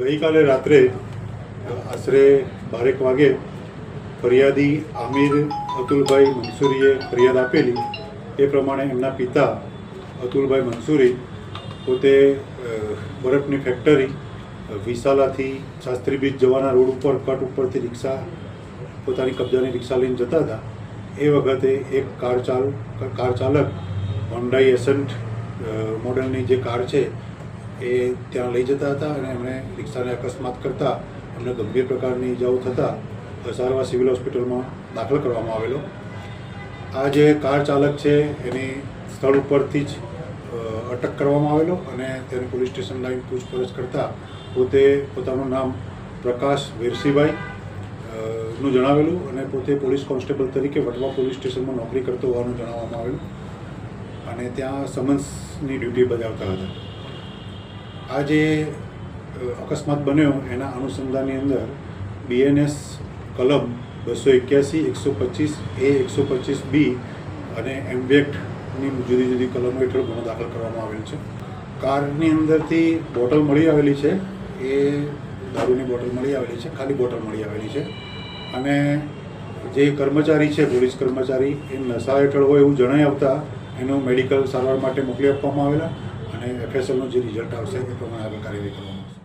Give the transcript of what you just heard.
ગઈકાલે રાત્રે આશરે બારેક વાગે ફરિયાદી આમિર અતુલભાઈ મંસૂરીએ ફરિયાદ આપેલી. એ પ્રમાણે એમના પિતા અતુલભાઈ મંસૂરી પોતે બરફની ફેક્ટરી વિશાલાથી શાસ્ત્રી બીચ જવાના રોડ ઉપર કટ ઉપરથી રિક્ષા, પોતાની કબજાની રિક્ષા લઈને જતા હતા. એ વખતે એક કાર ચાલ, કાર ચાલક હોન્ડાઈ એસન્ટ મોડલની જે કાર છે એ ત્યાં લઈ જતા હતા અને એમણે રિક્ષાને અકસ્માત કરતા એમને ગંભીર પ્રકારની ઇજાઓ થતાં સારવાર સિવિલ હોસ્પિટલમાં દાખલ કરવામાં આવેલો. આ જે કાર ચાલક છે, એની સ્થળ ઉપરથી જ અટક કરવામાં આવેલો અને તેને પોલીસ સ્ટેશન લાઈન પૂછપરછ કરતાં પોતે પોતાનું નામ પ્રકાશ વેરસીભાઈ નું જણાવેલું અને પોતે પોલીસ કોન્સ્ટેબલ તરીકે વટવા પોલીસ સ્ટેશનમાં નોકરી કરતો હોવાનું જણાવવામાં આવેલું. અને ત્યાં સમન્સની ડ્યુટી બજાવતા હતા. આ જે અકસ્માત બન્યો એના અનુસંધાનની અંદર બીએનએસ કલમ બસો એક્યાસી, એકસો પચીસ, એ એકસો પચીસ બી અને એમ્બેક્ટની જુદી જુદી કલમો હેઠળ ગુનો દાખલ કરવામાં આવેલ છે. કારની અંદરથી બોટલ મળી આવેલી છે. એ દારૂની બોટલ મળી આવેલી છે. ખાલી બોટલ મળી આવેલી છે. અને જે કર્મચારી છે, પોલીસ કર્મચારી, એ નશા હેઠળ હોય એવું જણાઈ આવતા એનો મેડિકલ સારવાર માટે મોકલી આપવામાં આવેલા. અને એફએસએલનું જે રિઝલ્ટ આવશે એ પ્રમાણે આગળ કાર્યવાહી કરવામાં આવશે.